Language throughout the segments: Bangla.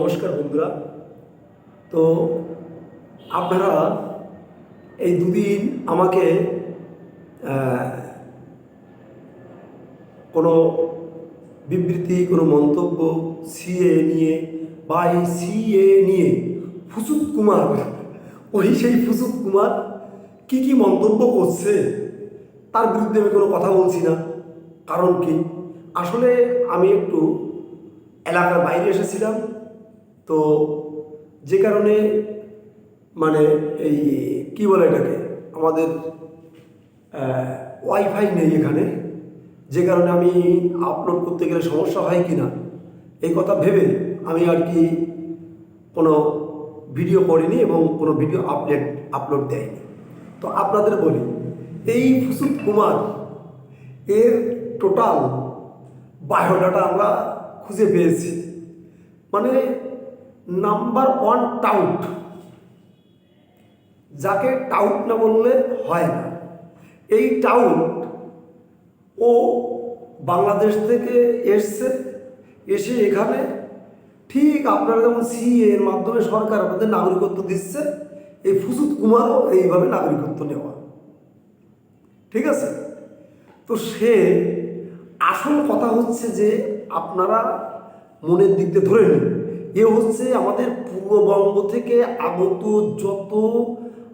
নমস্কার বন্ধুরা। তো আপনারা এই দুদিন আমাকে কোনো বিবৃতি, কোনো মন্তব্য সিএ নিয়ে বা এই সিএ নিয়ে ফুসুত কুমার, ওই সেই ফুসুত কুমার কি কি মন্তব্য করছে, তার বিরুদ্ধে আমি কোনো কথা বলছি না। কারণ কি? আসলে আমি একটু এলাকার বাইরে এসেছিলাম তো যে কারণে মানে এই কি বলে এটাকে? আমাদের ওয়াইফাই নেই এখানে। যে কারণে আমি আপলোড করতে গেলে সমস্যা হয় কি না এই কথা ভেবে আমি আর কি কোনো ভিডিও করিনি এবং কোনো ভিডিও আপলোড আপলোড দেয়নি। তো আপনাদের বলি, এই ফুসুত কুমার, এর টোটাল বায়োডাটা আমরা খুঁজে পেয়েছি। মানে নাম্বার ওয়ান টাউট। যাকে টাউট না বললে হয় না। এই টাউট ও বাংলাদেশ থেকে এসছে। এসে এখানে ঠিক আপনারা যেমন সি এর মাধ্যমে সরকার আপনাদের নাগরিকত্ব দিচ্ছে, এই ফুসুত কুমারও এইভাবে নাগরিকত্ব নেওয়া। ঠিক আছে? তো সে আসল কথা হচ্ছে যে আপনারা মনের দিক দিয়ে ধরে নিন। এ হচ্ছে আমাদের পূর্ববঙ্গ থেকে আগত যত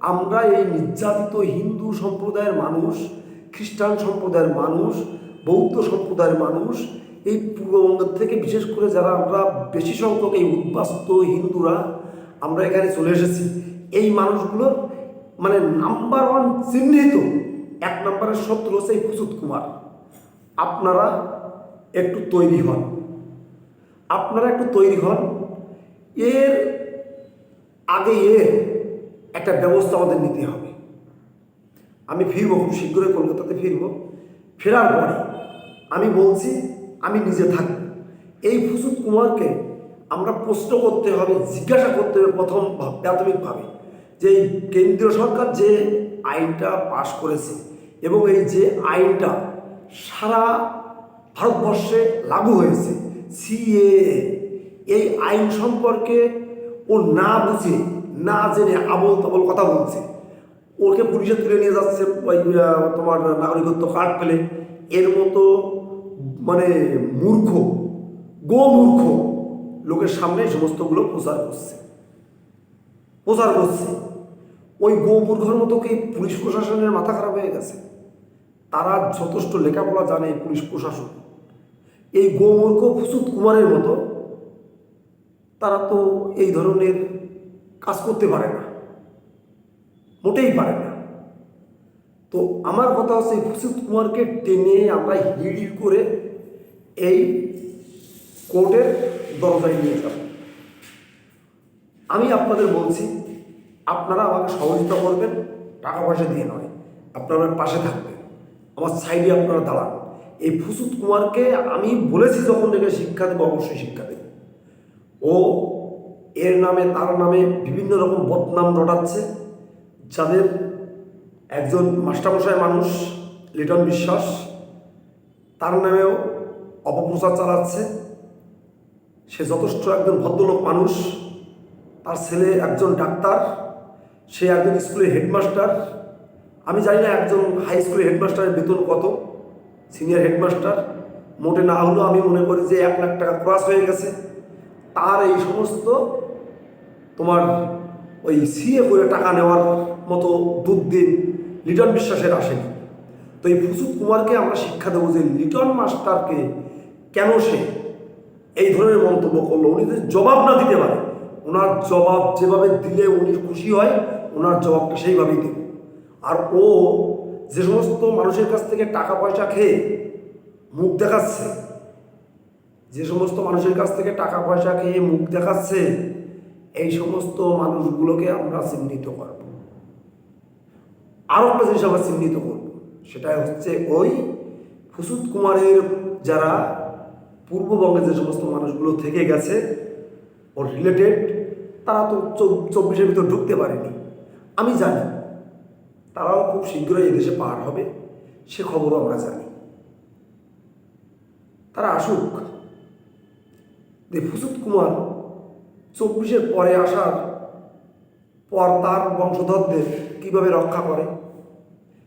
আমরা এই নির্যাতিত হিন্দু সম্প্রদায়ের মানুষ, খ্রিস্টান সম্প্রদায়ের মানুষ, বৌদ্ধ সম্প্রদায়ের মানুষ, এই পূর্ববঙ্গের থেকে বিশেষ করে যারা আমরা বেশি সংখ্যক এই উদ্বাস্ত হিন্দুরা, আমরা এখানে চলে এসেছি। এই মানুষগুলোর মানে নাম্বার ওয়ান চিহ্নিত, এক নম্বরের শত্রু হচ্ছে এই ফুসুত কুমার। আপনারা একটু তৈরি হন। আপনারা একটু তৈরি হন। এর আগে এর একটা ব্যবস্থা আমাদের নিতে হবে। আমি ফিরব খুব শীঘ্রই, কলকাতাতে ফিরব। ফেরার পরে আমি বলছি, আমি নিজে থাকব। এই ফুসুত কুমারকে আমরা প্রশ্ন করতে হবে, জিজ্ঞাসা করতে হবে প্রথম প্রাথমিকভাবে যে কেন্দ্রীয় সরকার যে আইনটা পাশ করেছে এবং এই যে আইনটা সারা ভারতবর্ষে লাগু হয়েছে সিএ এই আইন সম্পর্কে ও না বুঝে, না জেনে আবল তাবল কথা বলছে। ওকে পুলিশে তুলে নিয়ে যাচ্ছে, ওই তোমার নাগরিকত্ব কার্ড পেলে। এর মতো মানে মূর্খ গো মূর্খ লোকের সামনে সমস্তগুলো প্রচার করছে। প্রচার করছে। ওই গো মূর্খর মতো কি পুলিশ প্রশাসনের মাথা খারাপ হয়ে গেছে? তারা যথেষ্ট লেখাপড়া জানে পুলিশ প্রশাসন। এই গোমূর্খ ফুসুত কুমারের মতো তারা তো এই ধরনের কাজ করতে পারে না। মোটেই পারে না। তো আমার কথা হচ্ছে ফুসুত কুমারকে টেনে আমরা হিড় করে এই কোর্টের দরজায় নিয়ে যাব। আমি আপনাদের বলছি, আপনারা আমাকে সহযোগিতা করবেন, টাকা পয়সা দিয়ে নয়, আপনারা পাশে থাকবেন। আমার সাইডে আপনারা দাঁড়ান। এই ফুসুত কুমারকে আমি বলেছি যখন থেকে শিক্ষা দেবো, অবশ্যই শিক্ষা দেব। ও এর নামে, তার নামে বিভিন্ন রকম বদনাম রটাচ্ছে, যাদের একজন মাস্টারমশাই মানুষ, লিটন বিশ্বাস, তার নামেও অপপ্রচার চালাচ্ছে। সে যথেষ্ট একজন ভদ্রলোক মানুষ, তার ছেলে একজন ডাক্তার, সে একজন স্কুলের হেডমাস্টার, আমি জানি না একজন হাই স্কুলের হেডমাস্টারের বেতন কত, সিনিয়র হেডমাস্টার, মোটে না হলেও আমি মনে করি যে এক লাখ টাকা ক্রস হয়ে গেছে। তার এই সমস্ত তোমার ওই সিএ করে টাকা নেওয়ার মতো দুর্দিন লিটন বিশ্বাসের আসেনি। তো এই ফুসুত কুমারকে আমরা শিক্ষা দেবো যে লিটন মাস্টারকে কেন সে এই ধরনের মন্তব্য করল? উনি যদি জবাব না দিতে পারে। ওনার জবাব যেভাবে দিলে উনি খুশি হয়, ওনার জবাবটা সেইভাবেই দেব। আর ও যে সমস্ত মানুষের কাছ থেকে টাকা পয়সা খেয়ে মুখ দেখাচ্ছে যে সমস্ত মানুষের কাছ থেকে টাকা পয়সা খেয়ে মুখ দেখাচ্ছে, এই সমস্ত মানুষগুলোকে আমরা চিহ্নিত করব। আরও একটা জিনিস আমরা চিহ্নিত করব সেটা হচ্ছে ওই ফুসুদ কুমারের যারা পূর্ববঙ্গে যে সমস্ত মানুষগুলো থেকে গেছে, ওর রিলেটেড তারা তো চব্বিশের ভিতর ঢুকতে পারেনি। আমি জানি, তারাও খুব শীঘ্রই এদেশে পার হবে, সে খবরও আমরা জানি। তারা আসুক। যে ফুসুত কুমার চব্বিশের পরে আসার পর তার বংশধরদের কীভাবে রক্ষা করে?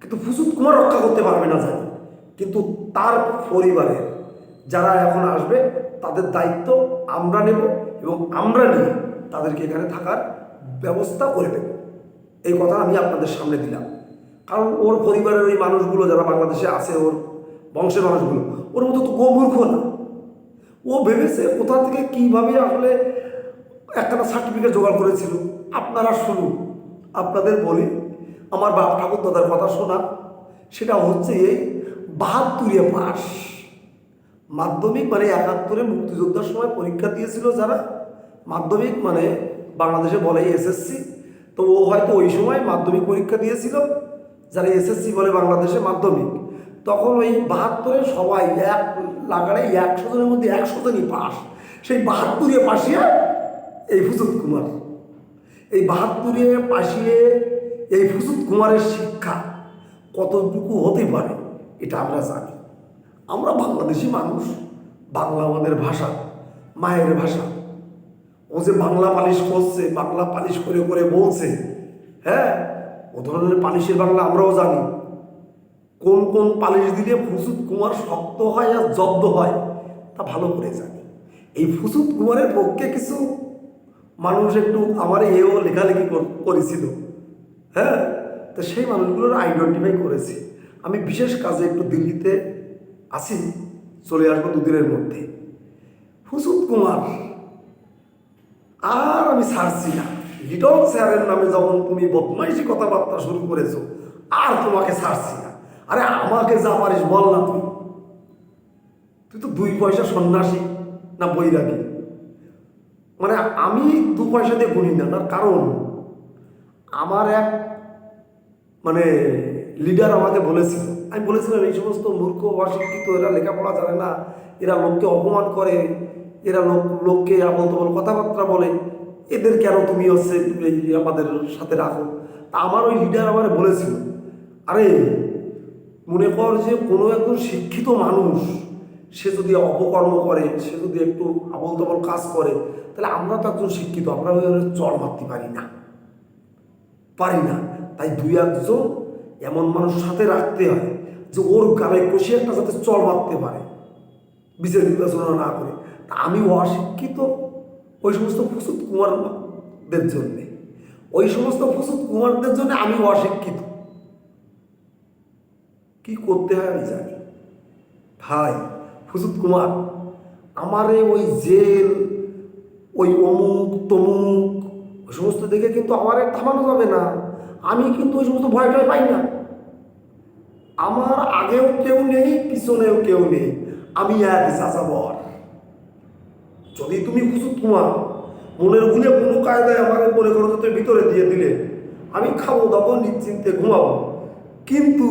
কিন্তু ফুসুদ কুমার রক্ষা করতে পারবে না জানি। কিন্তু তার পরিবারের যারা এখন আসবে, তাদের দায়িত্ব আমরা নেব এবং আমরা নিয়ে তাদেরকে এখানে থাকার ব্যবস্থা করে দেব। এই কথা আমি আপনাদের সামনে দিলাম। কারণ ওর পরিবারের ওই মানুষগুলো যারা বাংলাদেশে আছে, ওর বংশের মানুষগুলো, ওর মতো তো গোমূর্খ না। ও ভেবেছে কোথা থেকে কীভাবে আসলে একটা সার্টিফিকেট জোগাড় করেছিল। আপনারা শুনুন, আপনাদের বলি, আমার বাপ ঠাকুর দাদার কথা শোনা। সেটা হচ্ছে এই বাহাত্তরে পাস মাধ্যমিক মানে একাত্তরে মুক্তিযোদ্ধার সময় পরীক্ষা দিয়েছিল যারা। মাধ্যমিক মানে বাংলাদেশে বলে এসএসসি। তো ও হয়তো ওই সময় মাধ্যমিক পরীক্ষা দিয়েছিল। যারা এসএসসি বলে বাংলাদেশে মাধ্যমিক। তখন ওই বাহাত্তরে সবাই এক লাগারে একশো জনের মধ্যে একশো জনই পাস সেই বাহাত্তরে পাশিয়ে এই ফুসুদ কুমার। এই বাহাত্তরে পাশিয়ে এই ফুসুদ কুমারের শিক্ষা কতটুকু হতে পারে এটা আমরা জানি। আমরা বাংলাদেশি মানুষ, বাংলা আমাদের ভাষা, মায়ের ভাষা। ও যে বাংলা পালিশ করছে, বাংলা পালিশ করে করে বলছে হ্যাঁ? ও ধরনের পালিশের বাংলা আমরাও জানি। কোন কোন পালিশ দিলে ফুসুদ কুমার শক্ত হয় আর জব্দ হয়, তা ভালো করে জানি। এই ফুসুদ কুমারের পক্ষে কিছু মানুষ একটু আমার এও লেখালেখি করেছিল। হ্যাঁ? তো সেই মানুষগুলোর আইডেন্টিফাই করেছি। আমি বিশেষ কাজে একটু দিল্লিতে আসি, চলে আসব দুদিনের মধ্যে। ফুসুদ কুমার, আর আমি ছাড়ছি না। লিটন স্যারের নামে যখন তুমি বদমাইশি কথাবার্তা শুরু করেছ, আর তোমাকে ছাড়ছি না। আরে আমাকে যা পারিস বল না তুই। তুই তো দুই পয়সা সন্ন্যাসী না বৈরাগী। মানে আমি দু পয়সা দিয়ে গুনি না, তার কারণ আমার এক মানে লিডার আমাকে বলেছিল। আমি বলেছিলাম, এই সমস্ত মূর্খ, অশিক্ষিত, এরা লেখাপড়া জানে না, এরা লোককে অপমান করে, এরা লোক, লোককে আবল তবল কথাবার্তা বলে, এদের কেন তুমি হচ্ছে আমাদের সাথে রাখো? তা আমার ওই লিডার আমার বলেছিল। আরে মনে কর যে কোনো একজন শিক্ষিত মানুষ, সে যদি অপকর্ম করে, সে যদি একটু আবল তবল কাজ করে, তাহলে আমরা তো একজন শিক্ষিত, আমরা চড় মারতে পারি না। পারি না। তাই দুই একজন এমন মানুষ সাথে রাখতে হয় যে ওর গালে কষে একটা যাতে চল মারতে পারে, বিচার বিবেচনা না করে। তা আমি অশিক্ষিত ওই সমস্ত ফুসুদ কুমারদের জন্যে। ওই সমস্ত ফুসুদ কুমারদের জন্য আমি অশিক্ষিত। কি করতে হয় আমি জানি। ভাই ফুসুদ কুমার, আমারে ওই জেল, ওই অমুক, তমুক, ওই সমস্ত দেখে কিন্তু আমারে থামানো যাবে না। আমি কিন্তু ওই সমস্ত ভয় টয় পাই না। আমার আগেও কেউ নেই, পিছনেও কেউ নেই। আমি এক যাযাবর। যদি তুমি ফুসুদ কুমার, মনের ভুলে কোনো কায়দায় আমাকে মনে করো ভিতরে দিয়ে দিলে, আমি খাব, দাবো, নিশ্চিন্তে ঘুমাবো। কিন্তু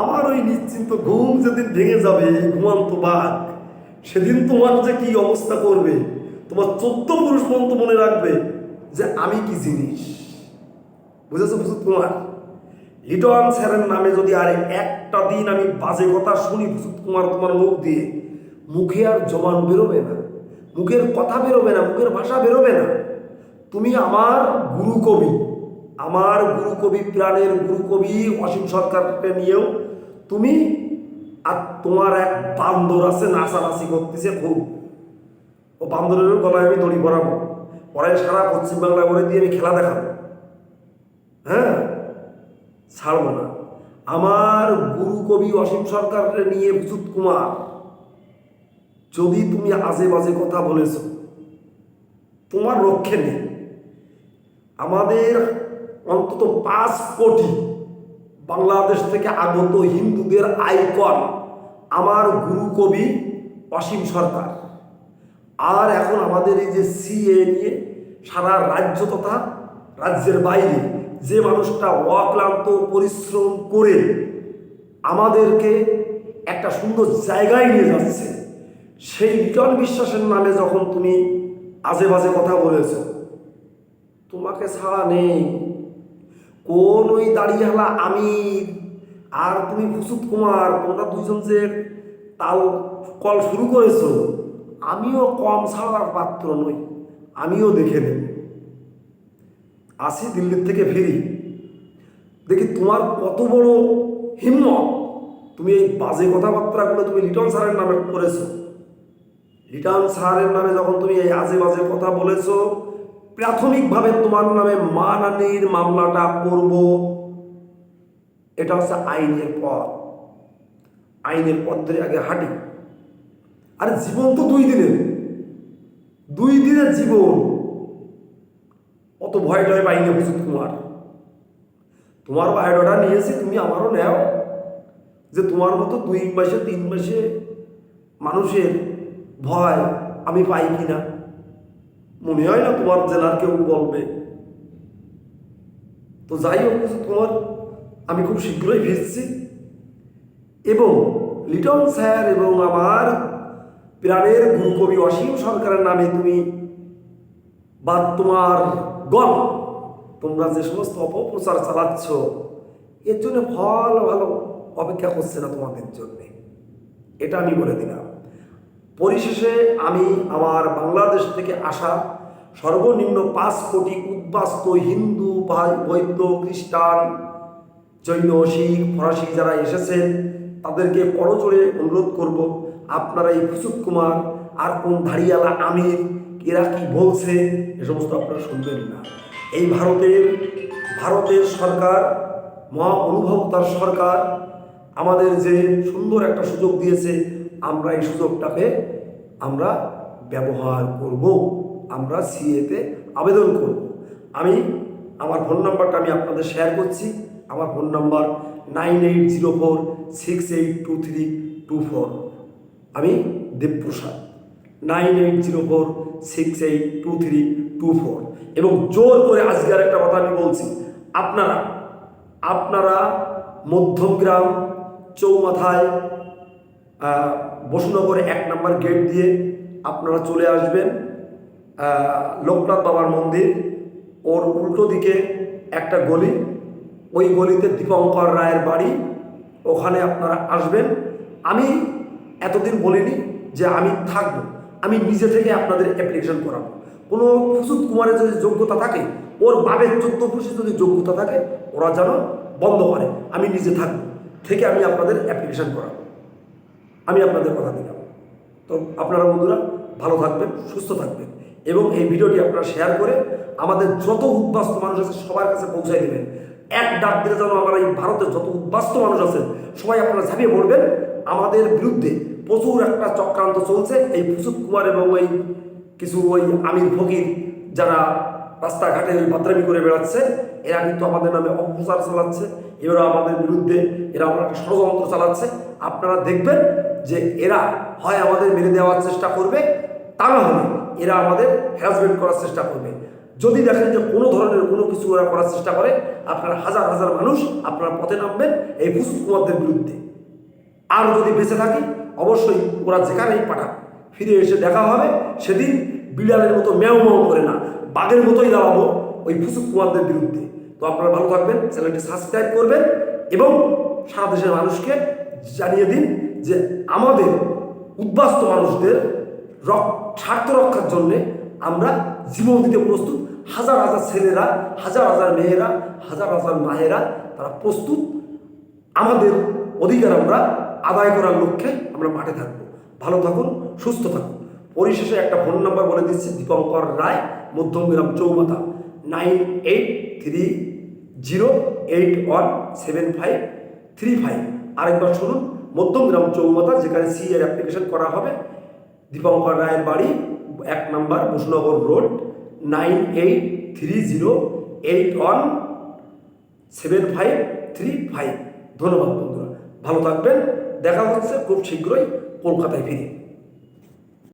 আমার ওই নিশ্চিন্ত ঘুম যেদিন ভেঙে যাবে ঘুমান্ত বাঘ, সেদিন তোমার যে কি অবস্থা করবে, তোমার চোদ্দ পুরুষ পর্যন্ত মনে রাখবে যে আমি কি জিনিস। বুঝেছ ফুসুদ কুমার? লিটন স্যারের নামে যদি আর একটা দিন আমি বাজে কথা শুনি ফুসুদ কুমার তোমার মুখ দিয়ে, মুখে আর জবান বেরোবে না, মুখের কথা বেরোবে না, মুখের ভাষা বেরোবে না। তুমি আমার গুরু কবি আমার গুরু কবি প্রাণের গুরু কবি অসীম সরকারকে নিয়েও তুমি আর তোমার এক বান্দর আছে, নাচানাচি করতেছে খুব। ও বান্দরের গলায় আমি দড়ি পরাবো। পরে সারা পশ্চিমবাংলা করে দিয়ে আমি খেলা দেখাবো। হ্যাঁ? ছাড়বো না। আমার গুরু কবি অসীম সরকারকে নিয়ে বিদ্যুৎ কুমার, যদি তুমি আজে বাজে কথা বলেছ, তোমার রক্ষে নেই। আমাদের অন্তত পাঁচ কোটি বাংলাদেশ থেকে আগত হিন্দুদের আইকন আমার গুরু কবি অসীম সরকার। আর এখন আমাদের এই যে সিএ নিয়ে সারা রাজ্য তথা রাজ্যের বাইরে যে মানুষটা অক্লান্ত পরিশ্রম করে আমাদেরকে একটা সুন্দর জায়গায় নিয়ে যাচ্ছে, সেই রিটন বিশ্বাসের নামে যখন তুমি আজে বাজে কথা বলেছ, তোমাকে ছাড়া নেই। কোন ওই দাঁড়িয়েলা আমি? আর তুমি ফুসুদ কুমার, তোমরা দুজন যে তাল কল শুরু করেছ, আমিও কম ছাড়ার পাত্র নই, আমিও দেখে নেব। আসি দিল্লির থেকে ফিরি। দেখি তোমার কত বড় হিম্মত। তুমি এই বাজে কথাবার্তাগুলো তুমি লিটন স্যারের নামে করেছ। লিটন স্যারের নামে যখন তুমি এই আজে বাজে কথা বলেছ প্রাথমিকভাবে তোমার নামে মানহানির মামলাটা করব। এটা হচ্ছে আইনের পথ। আইনের পথ ধরে আগে হাঁটি। আরে জীবন তো দুই দিনের। দুই দিনের জীবন। অত ভয় টয় পাইনি বুঝি তোমার। তোমার বায়োডাটা নিয়েছি, তুমি আমারও নেও। যে তোমার মতো দুই মাসে, তিন মাসে মানুষের ভয় আমি পাই কিনা। মনে হয় না তোমার জেলার কেউ বলবে। তো যাই হোক তোমার আমি খুব শীঘ্রই ফিরছি। এবং লিটন স্যার এবং আমার প্রাণের গুরুকবি অসীম সরকারের নামে তুমি বা তোমার গণ, তোমরা যে সমস্ত অপপ্রচার চালাচ্ছ, এর জন্য ভালো ভালো অপেক্ষা করছে না তোমাদের জন্যে। এটা আমি বলে দিলাম। পরিশেষে আমি আমার বাংলাদেশ থেকে আসা সর্বনিম্ন পাঁচ কোটি উদ্বাস্ত হিন্দু, ভাই, বৈদ্য, খ্রিস্টান, জৈন, শিখ, ফরাসি যারা এসেছেন, তাদেরকে করজোড়ে অনুরোধ করব, আপনারা এই ফুসুক কুমার, আর কোন ধাড়িয়ালা আমির, এরা কি বলছে, এ সমস্ত আপনারা শুনবেন না। এই ভারতের ভারতের সরকার, মহা অনুভবতার সরকার, আমাদের যে সুন্দর একটা সুযোগ দিয়েছে আমরা এই সুযোগটাকে আমরা ব্যবহার করব, আমরা সিএতে আবেদন করব। আমি আমার ফোন নাম্বারটা আমি আপনাদের শেয়ার করছি। আমার phone number nine eight zero four six eight two three two four আমি Debprasad. Nine eight zero four six eight two three two four এবং জোর করে আজকের একটা কথা আমি বলছি। আপনারা আপনারা মধ্যমগ্রাম চৌমাথায় বসুনগরে এক নম্বর গেট দিয়ে আপনারা চলে আসবেন লোকনাথ বাবার মন্দির। ওর উল্টো দিকে একটা গলি। ওই গলিতে দীপঙ্কর রায়ের বাড়ি। ওখানে আপনারা আসবেন। আমি এতদিন বলিনি যে আমি থাকব। আমি নিজে থেকে আপনাদের অ্যাপ্লিকেশন করাবো। কোনো ফুসুদ কুমারের যদি যোগ্যতা থাকে, ওর বাবের চোদ্দ ফুসি যদি যোগ্যতা থাকে, ওরা যেন বন্ধ করে। আমি নিজে থাকব। থেকে আমি আপনাদের অ্যাপ্লিকেশন করাবো। আমি আপনাদের কথা দিলাম। তো আপনারা বন্ধুরা ভালো থাকবেন, সুস্থ থাকবেন এবং এই ভিডিওটি আপনারা শেয়ার করে আমাদের যত উদ্বাস্ত মানুষ আছে সবার কাছে পৌঁছায় দেবেন। এক ডাক দিলে যেন আমরা এই ভারতের যত উদ্বাস্ত মানুষ আছেন সবাই আপনারা ঝাঁপিয়ে পড়বেন। আমাদের বিরুদ্ধে প্রচুর একটা চক্রান্ত চলছে। এই ফুসুক কুমার এবং ওই কিছু ওই আমির ফকির যারা রাস্তাঘাটে ওই বাদ্রামি করে বেড়াচ্ছে, এরা কিন্তু আমাদের নামে অপপ্রচার চালাচ্ছে। এরা আমাদের বিরুদ্ধে, এরা আমরা একটা ষড়যন্ত্র চালাচ্ছে। আপনারা দেখবেন যে এরা হয় আমাদের মেরে দেওয়ার চেষ্টা করবে, তা না হলে এরা আমাদের হ্যারাসমেন্ট করার চেষ্টা করবে। যদি দেখেন যে কোনো ধরনের কোনো কিছু ওরা করার চেষ্টা করে, আপনার হাজার হাজার মানুষ আপনার পথে নামবেন এই ফুসুক কুমারদের বিরুদ্ধে। আর যদি বেঁচে থাকি, অবশ্যই ওরা যেখানেই পাঠাক, ফিরে এসে দেখা হবে, সেদিন বিড়ালের মতো ম্যাও ম্যাও করে না, বাঘের মতোই দাঁড়াবো ওই ফুসুক কুমারদের বিরুদ্ধে। তো আপনারা ভালো থাকবেন, চ্যানেলটি সাবস্ক্রাইব করবেন এবং সারা দেশের মানুষকে জানিয়ে দিন যে আমাদের উদ্বাস্ত মানুষদের স্বার্থ রক্ষার জন্যে আমরা জীবন দিতে প্রস্তুত। হাজার হাজার ছেলেরা, হাজার হাজার মেয়েরা, হাজার হাজার মায়েরা তারা প্রস্তুত। আমাদের অধিকার আমরা আদায় করার লক্ষ্যে আমরা মাঠে থাকব। ভালো থাকুন, সুস্থ থাকুন। পরিশেষে একটা ফোন নাম্বার বলে দিচ্ছি, Dipankar Roy, Madhyamgram Chowmatha, nine eight three zero eight one seven five three five. আরেকবার শুনুন। মধ্যমগ্রাম চৌমাথা যেখানে সি এর অ্যাপ্লিকেশন করা হবে। দীপঙ্কর রায়ের বাড়ি, এক নম্বর Basunagar road, nine eight three zero eight one seven five three five. ধন্যবাদ বন্ধুরা। ভালো থাকবেন। দেখা হচ্ছে খুব শীঘ্রই কলকাতায় ফিরে।